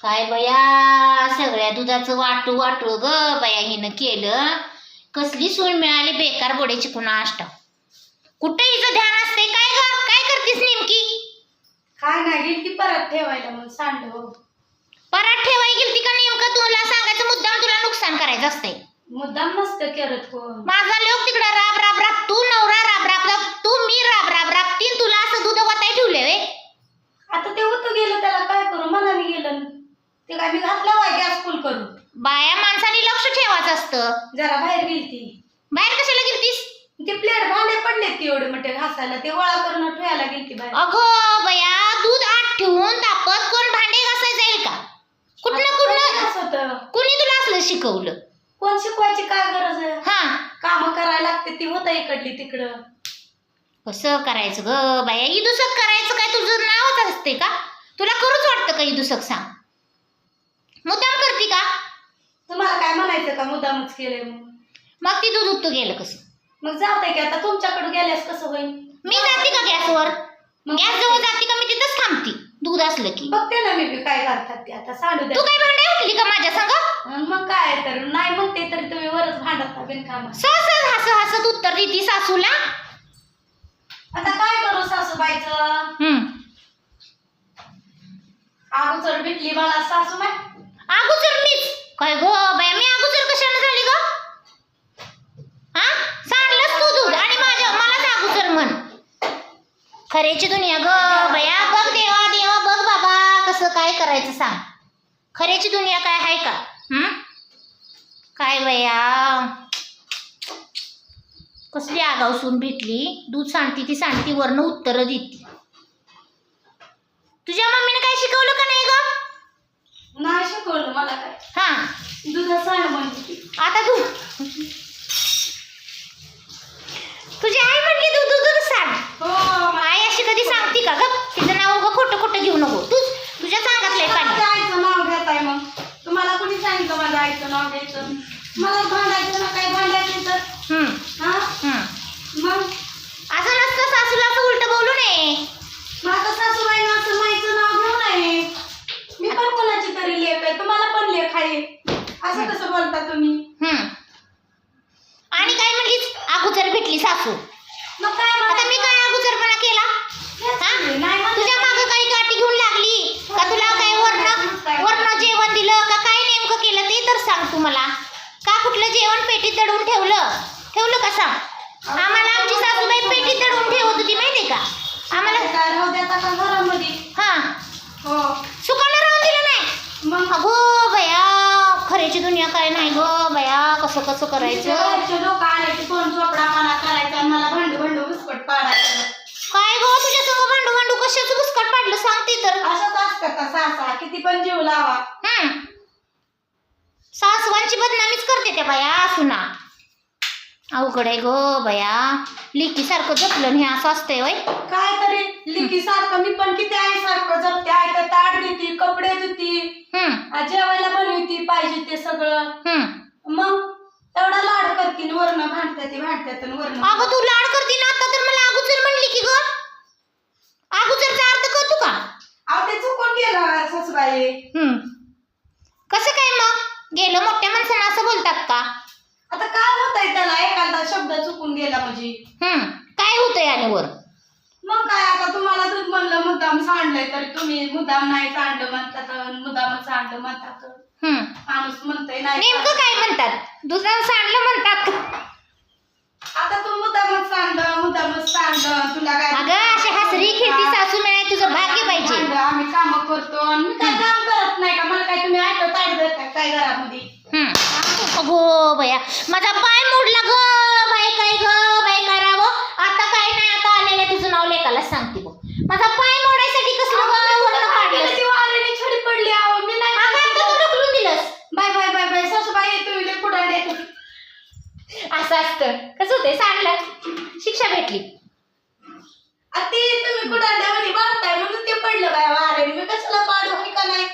काय बया सगळ्या दुधाचं वाटू वाटू ग बया हिनं केलं. कसली सून मिळाली बेकार बोड्याची कुणा आष्टा कुठं हिचं ध्यान असते काय ग? काय करतीस नेमकी? काय नाही गेली ती परत ठेवायला मग सांड हो परात ठेवाय गेलती का नेमकं? तुला सांगायचं मुद्दाम तुला नुकसान करायचं असतंय. मुद्दाम नसतं करत माझा लोक तिकडं राब राब राब तू नवरा राब राब राब तू मी राब राब राब तीन तुला असं दूध वाटाय ठेवले वे आता ते होतं गेलं त्याला काय करू मनाने गेलं ते काय मी घातला वाय गॅस फुल करून बाया माणसाने लक्ष ठेवायचं असतं जरा बाहेर गेली ती बाहेर कशाला गेलतीस? ते प्लेट भांडे पडले ती एवढे मोठे घासायला. ते गोळा करून ठेवायला गेली ती बाहेर. अगं बया दूध आत ठेवून तापत कोण भांडे घासाय जाईल का? कुठनं कुठनं? असं होतं? कुणी तुला असलं शिकवलं? कोण शिकवायची काय गरज आहे? हा. काम करायला लागते ती होता इकडली तिकडं. कसं करायचं ग बाया? इदुसक करायचं काय? तुझं नावच असते का? तुला करूच वाटतं का इदुसक सांग? मुद्दाम करते का? तुम्हाला काय म्हणायचं का मुद्दामच केलंय मग मग ती दूध उत्तू गेलं कसं? मग जाते की आता तुमच्याकडे गेल्यास कसं होईल? मी जाते का गॅसवर? गॅस जवळ जाते का? मी तिथंच थांबते दूध असलं की. बघते ना मी बी काय करतात ते आता सांडू तू काय भांडे उठली का माझ्या संग? अन मग काय तर नाही म्हणते तरी तुम्ही वरच भांडता बिनकामा सहज हसत हसत उत्तर देती सासूला. आता काय करू सासूबाईचं? हम्म. अगोदर भेटली मला सासू माय अगोदर मीच. काय गो बाय मी अगोदर कशाने झाली ग? हा? सांडलंस तू दूध आणि माझ्या मलाच अगोदर म्हण. खरेची दुनिया ग बया. बघ देवा देवा बघ बाबा कसं काय करायचं सांग. खरेची दुनिया काय आहे का? हम्म काय बया? कसली आगाव सून भेटली? दूध सांडती ती सांडती वरनं उत्तरं देतली नाही शिकवलं मला काय? हा. दुधा ती. आता तू तुझी आई म्हणली तू दूध सांग हो. आई अशी कधी सांगते का? ग तिचं नाव उगं खोटं खोटं घेऊ नको. तूच तुझ्या सांगातलंय पाणी. आईचं नाव घेताय मग. तुम्हाला कोणी सांगितलं माझ्या आईचं नाव घ्यायचं? मला भांडायचं ना काय भांडायचं तर हम्म. हा? हम्म. मग? असं नसतं सासूला असं उलट बोलू नये. मग आता सासूबाईनं असं माईचं नाव घेऊ नये मी पण कोणाची तरी लेख आहे लेख आहे असं कसं बोलता तुम्ही? हम्म. आणि काय म्हणलीस? अगोदर भेटली सासू. मग काय आता? मी काय अगोदरपणा केला? हा? नाही म्हणलं तुझ्या मागं काही गाठी घेऊन लागली? का तुला काय वर्ण वर्ण जेवण दिलं? का काय नेमकं केलं? ते तर सांग तू मला का कुठलं जेवण पेटीत दडवून ठेवलं? ठेवलं का सांग? आम्हाला आमची सासूबाई पेटीत दडवून ठेवत होती माहितीये का? आम्हाला काय राहू द्या का घरामध्ये हो सुकानं राहून दिलं नाही मग अगो बया खऱ्याची दुनिया काय नाही गो बया कसं कसं करायचं? लोक आले की कोण चोपडा मना करायचा आणि मला भांडू भांडू बिस्कट पाडायचं. काय गो तुझ्या संग भांडू भांडू कशाचं बुसकट पाडलं सांगते तर. असंच असतं का सासा? किती पण जीव लावा. सासवांची बदनामीच करते त्या बाया सुना. अवघड आहे ग बया. लिकीसारखं जपलं हे असं असतंय वय काय तरी लिकी सारखं मी पण किती आहे सारखं जपते. आहे तर ताट देती कपडे देती हम्म. आ, जेवायला पाहिजे ते सगळं. हम्म. मग एवढा लाड करतीन वरण भांडते ती भांडतात वरण. अगं तू लाड करते ना आता तर मला अगोदर म्हणली की ग. अगोदरचा अर्थ करतो का? अहो ते चुकून गेलं सासूबाई. हम्म. कसं काय मग? गेलं मोठ्या माणसानं असं बोलतात का? आता काय होतंय त्याला? एखादा शब्द चुकून गेला म्हणजे. हम्म. काय होतंय आणि वर? मग काय आता तुम्हाला दूध म्हणलं मुद्दाम सांडलंय तर तुम्ही मुद्दाम नाही सांडलं म्हणतात मुद्दामच सांडलं म्हणतात हम्म. माणूस म्हणतोय नाही नेमकं काय म्हणतात? दुसरं सांडलं म्हणतात का? आता तू मुद्दामच सांडलं मुद्दामच सांडलं तुला काय अगं अशी हसरी खेळती सासू मिळाय तुझं भाग्य पाहिजे. भांडं, आम्ही काम करतो आणि मी काय काम करत नाही का? मला काय तुम्ही ऐकत ऐकत काय काय घरामध्ये? हम्म. अगो बया माझा पाय मोडला ग बाय काय ग बाय करावं आता काय नाही आता लेखाला सांगते बघ. माझा पाय मोडायसाठी कसलं ग वरनं काढलंस? ती वाऱ्याने छडी पडली आहो मी नाही अगं आता तू ढकलून दिलंस? Bye bye bye bye. सासूबाई लय पुढे येतो असं असतं. कसं होतंय? सांडलं शिक्षा भेटली. ते तुम्ही कुठं वाढताय म्हणून ते पडलं बाय वाऱ्याने मी कशाला पाडू? का नाही?